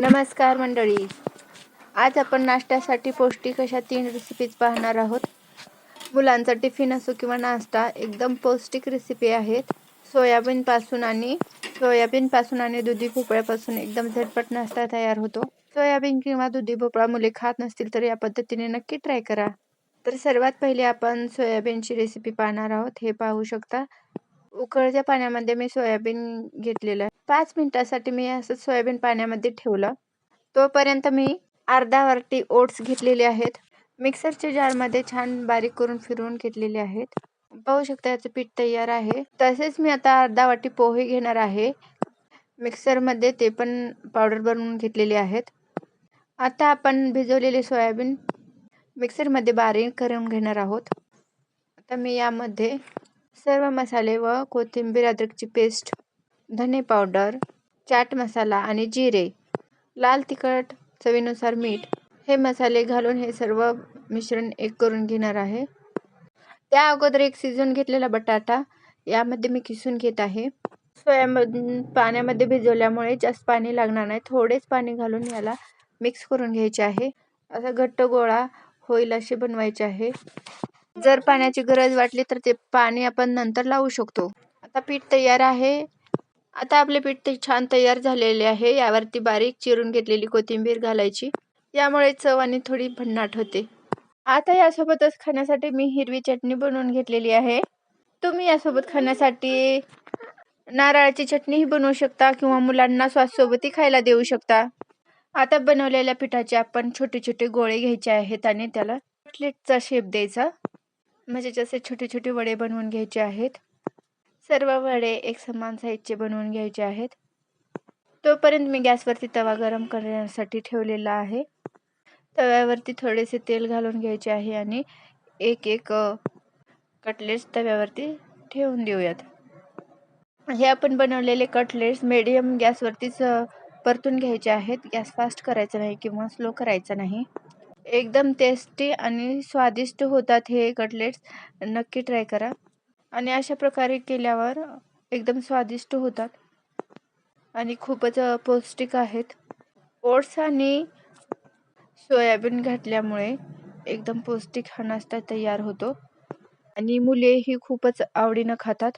नमस्कार मंडळी. आज आपण नाश्त्यासाठी पौष्टिक अशा तीन रेसिपीज पाहणार आहोत. मुलांचा टिफिन असो किंवा नाश्ता एकदम पौष्टिक रेसिपी आहेत. सोयाबीनपासून आणि सोयाबीनपासून आणि दुधी भोपळ्यापासून एकदम झटपट नाश्ता तयार होतो. सोयाबीन किंवा दुधी भोपळा मुले खात नसतील तर या पद्धतीने नक्की ट्राय करा. तर सर्वात पहिले आपण सोयाबीनची रेसिपी पाहणार आहोत. हे पाहू शकता. उकळत्या पाण्यामध्ये मी सोयाबीन घेतलेलं आहे. पाच मिनिटासाठी मी असं सोयाबीन पाण्यामध्ये ठेवलं. तोपर्यंत मी अर्धा वाटी ओट्स घेतलेले आहेत. मिक्सरच्या जारमध्ये छान बारीक करून फिरवून घेतलेले आहेत. पाहू शकता याचं पीठ तयार आहे. तसेच मी आता अर्धा वाटी पोहे घेणार आहे. मिक्सरमध्ये ते पण पावडर बनवून घेतलेले आहेत. आता आपण भिजवलेले सोयाबीन मिक्सरमध्ये बारीक करून घेणार आहोत. आता मी यामध्ये सर्व मसाले व कोथिंबीर अद्रकची पेस्ट धने पावडर चाट मसाला आणि जिरे लाल तिखट चवीनुसार मीठ हे मसाले घालून हे सर्व मिश्रण एक करून घेणार आहे. त्या अगोदर एक शिजून घेतलेला बटाटा यामध्ये मी किसून घेत आहे. सोयाबीन पाण्यामध्ये भिजवल्यामुळे जास्त पाणी लागणार नाही. थोडेच पाणी घालून याला मिक्स करून घ्यायचे आहे. असा घट्ट गोळा होईल असे बनवायचे आहे. जर पाण्याची गरज वाटली तर ते पाणी आपण नंतर लावू शकतो. आता पीठ तयार आहे. आता आपले पीठ ते छान तयार झालेले आहे. यावरती बारीक चिरून घेतलेली कोथिंबीर घालायची. यामुळे चव आणि थोडी भन्नाट होते. आता यासोबतच खाण्यासाठी मी हिरवी चटणी बनवून घेतलेली आहे. तुम्ही यासोबत खाण्यासाठी नारळाची चटणीही बनवू शकता किंवा मुलांना स्वाससोबतही खायला देऊ शकता. आता बनवलेल्या पिठाचे आपण छोटे छोटे गोळे घ्यायचे आहेत आणि त्याला कटलेटचा शेप द्यायचा. म्हणजे जसे छोटे छोटे वडे बनवून घ्यायचे आहेत. सर्व वडे एक समान साईजचे बनवून घ्यायचे आहेत. तोपर्यंत मी गॅसवरती तवा गरम करण्यासाठी ठेवलेला आहे. तव्यावरती थोडेसे तेल घालून घ्यायचे आहे आणि एक एक कटलेट्स तव्यावरती ठेवून देऊयात. हे आपण बनवलेले कटलेट्स मिडियम गॅसवरतीच परतून घ्यायचे आहेत. गॅस फास्ट करायचा नाही किंवा स्लो करायचा नाही. एकदम टेस्टी आणि स्वादिष्ट होतात हे कटलेट्स नक्की ट्राय करा. आणि अशा प्रकारे केल्यावर एकदम स्वादिष्ट होतात. आणि खूपच पौष्टिक आहेत. ओट्स आणि सोयाबीन घातल्यामुळे एकदम पौष्टिक हा नाश्ता तयार होतो. आणि मुले ही खूपच आवडीनं खातात.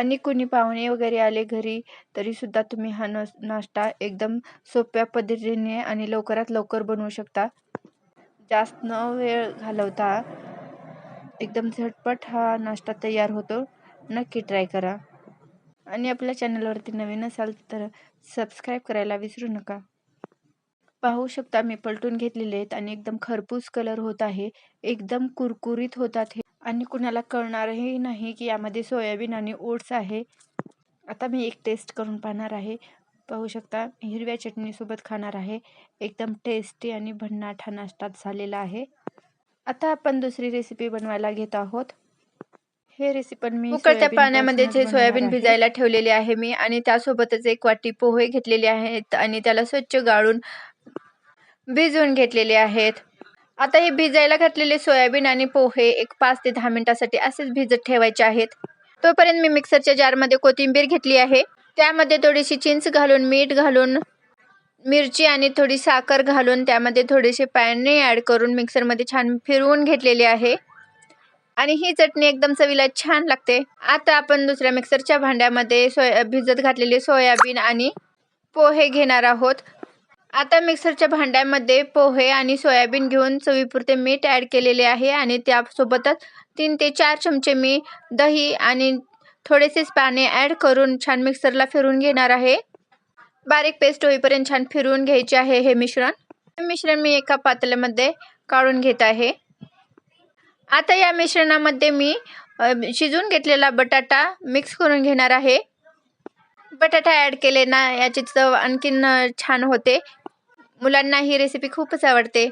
आणि कुणी पाहुणे वगैरे आले घरी तरीसुद्धा तुम्ही हा नाश्ता एकदम सोप्या पद्धतीने आणि लवकरात लवकर बनवू शकता. जास्त न वेळ घालवता एकदम झटपट हा नाश्ता तयार होतो. नक्की ट्राय करा. आणि आपल्या चॅनलवरती नवीन असाल तर सबस्क्राईब करायला विसरू नका. पाहू शकता मी पलटून घेतलेले आहेत आणि एकदम खरपूस कलर होत आहे. एकदम कुरकुरीत होतात हे. आणि कुणाला कळणारही नाही की यामध्ये सोयाबीन आणि ओट्स आहे. आता मी एक टेस्ट करून पाहणार आहे. पाहू शकता हिरव्या चटणीसोबत खाणार आहे. एकदम टेस्टी आणि भन्नाट हा नाश्तात झालेला आहे. आता आपण दुसरी रेसिपी बनवायला घेत आहोत. हे रेसिपी मी उकळत्या पाण्यामध्ये जे सोयाबीन भिजायला ठेवलेले आहे मी आणि त्यासोबतच एक वाटी पोहे घेतलेले आहेत आणि त्याला स्वच्छ गाळून भिजवून घेतलेले आहेत. आता हे भिजायला घातलेले सोयाबीन आणि पोहे एक पाच ते दहा मिनिटासाठी असेच भिजत ठेवायचे आहेत. तोपर्यंत मी मिक्सरच्या जारमध्ये कोथिंबीर घेतली आहे. त्यामध्ये थोडीशी चिंच घालून मीठ घालून मिरची आणि थोडी साखर घालून त्यामध्ये थोडेसे पाणी ॲड करून मिक्सरमध्ये छान फिरवून घेतलेली आहे. आणि ही चटणी एकदम चवीला छान लागते. आता आपण दुसऱ्या मिक्सरच्या भांड्यामध्ये सोया भिजत घातलेले सोयाबीन आणि पोहे घेणार आहोत. आता मिक्सरच्या भांड्यामध्ये पोहे आणि सोयाबीन घेऊन चवीपुरते मीठ ॲड केलेले आहे आणि त्यासोबतच तीन ते चार चमचे मी दही आणि थोडेसेच पाणी ॲड करून छान मिक्सरला फिरून घेणार आहे. बारीक पेस्ट होईपर्यंत छान फिरवून घ्यायचे आहे हे मिश्रण. हे मिश्रण मी एका पातळ्यामध्ये काढून घेत आहे. आता या मिश्रणामध्ये मी शिजून घेतलेला बटाटा मिक्स करून घेणार आहे. बटाटा ॲड केले ना याची चव आणखीन छान होते. मुलांना ही रेसिपी खूपच आवडते.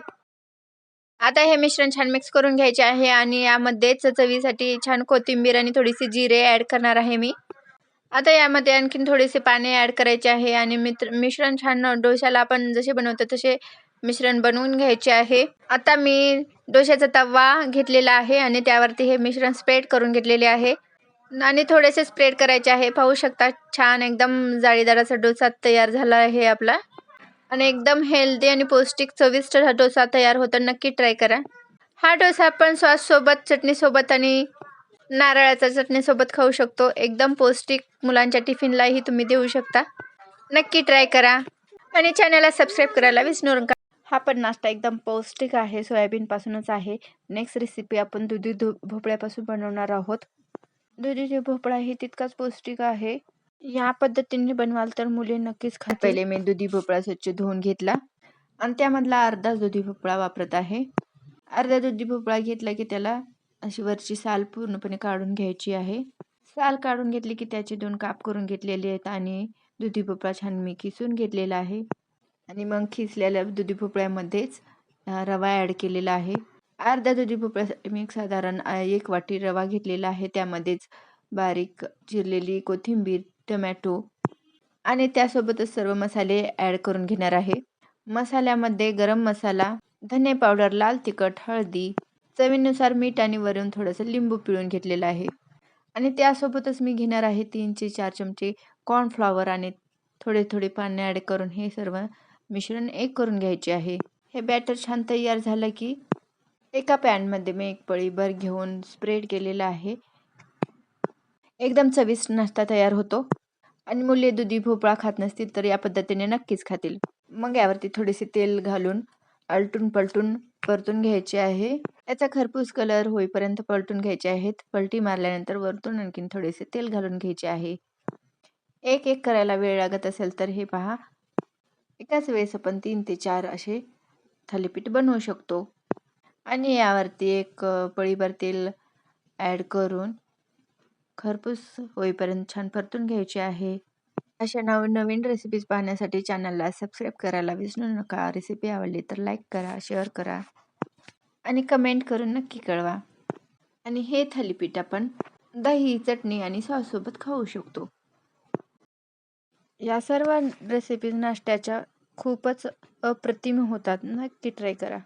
आता हे मिश्रण छान मिक्स करून घ्यायचे आहे आणि यामध्येच चवीसाठी छान कोथिंबीर आणि थोडीशी जिरे ॲड करणार आहे मी. आता यामध्ये आणखीन थोडेसे पाणी ॲड करायचे आहे आणि मित्र मिश्रण छान डोशाला आपण जसे बनवतो तसे मिश्रण बनवून घ्यायचे आहे. आता मी डोशाचा तवा घेतलेला आहे आणि त्यावरती हे मिश्रण स्प्रेड करून घेतलेले आहे. आणि थोडेसे स्प्रेड करायचे आहे. पाहू शकता छान एकदम जाळीदाराचा डोसा तयार झाला आहे आपला. आणि एकदम हेल्दी आणि पौष्टिक चविष्ट हा डोसा तयार होतो. नक्की ट्राय करा. हा डोसा आपण सॉससोबत चटणीसोबत आणि नारळाच्या चटणीसोबत खाऊ शकतो. एकदम पौष्टिक मुलांच्या टिफिनलाही तुम्ही देऊ शकता. नक्की ट्राय करा. आणि चॅनलला सबस्क्राईब करायला विसरू नका. हा पण नाश्ता एकदम पौष्टिक आहे. सोयाबीनपासूनच आहे. नेक्स्ट रेसिपी आपण दुधी धो भोपळ्यापासून बनवणार आहोत. दुधी भोपळा ही तितकाच पौष्टिक आहे. या पद्धतीने बनवाल तर मुले नक्कीच खात पहिले मी दुधी भोपळा स्वच्छ धुवून घेतला. आणि त्यामधला अर्धा दुधी भोपळा वापरत आहे. अर्धा दुधी भोपळा घेतला की त्याला अशी वरची साल पूर्णपणे काढून घ्यायची आहे. साल काढून घेतली की त्याचे दोन काप करून घेतलेले आहेत आणि दुधी भोपळा छान मी किसून घेतलेला आहे. आणि मग खिसलेल्या दुधी भोपळ्यामध्येच रवा ॲड केलेला आहे. अर्धा दुधी भोपळ्यासाठी मी साधारण एक वाटी रवा घेतलेला आहे. त्यामध्येच बारीक चिरलेली कोथिंबीर टमॅटो आणि त्यासोबतच सर्व मसाले ॲड करून घेणार आहे. मसाल्यामध्ये गरम मसाला धने पावडर लाल तिखट हळदी चवीनुसार मीठ आणि वरून थोडंसं लिंबू पिळून घेतलेलं आहे. आणि त्यासोबतच मी घेणार आहे तीन ते चार चमचे कॉर्नफ्लॉवर आणि थोडे थोडे पाणी ॲड करून हे सर्व मिश्रण एक करून घ्यायचे आहे. हे बॅटर छान तयार झालं की एका पॅनमध्ये मी एक पळीभर घेऊन स्प्रेड केलेला आहे. एकदम चविष्ट नाश्ता तयार होतो. आणि मुले दुधी भोपळा खात नसतील तर या पद्धतीने नक्कीच खातील. मग यावरती थोडेसे तेल घालून आलटून पलटून परतून घ्यायचे आहे. याचा खरपूस कलर होईपर्यंत पलटून घ्यायचे आहेत. पलटी मारल्यानंतर वरतून आणखीन थोडेसे तेल घालून घ्यायचे आहे. एक एक करायला वेळ लागत असेल तर हे पहा. एकाच वेळेस आपण तीन ते चार असे थालीपीठ बनवू शकतो. आणि यावरती एक पळीभर तेल ॲड करून खरपूस होईपर्यंत छान परतून घ्यायची आहे. अशा नवीन नवीन रेसिपीज पाहण्यासाठी चॅनलला सबस्क्राईब करायला विसरू नका. रेसिपी आवडली तर लाईक करा शेअर करा आणि कमेंट करून नक्की कळवा. आणि हे थालीपीठ आपण दही चटणी आणि सॉससोबत खाऊ शकतो. या सर्व रेसिपीज नाश्त्याच्या खूपच अप्रतिम होतात. नक्की ट्राय करा.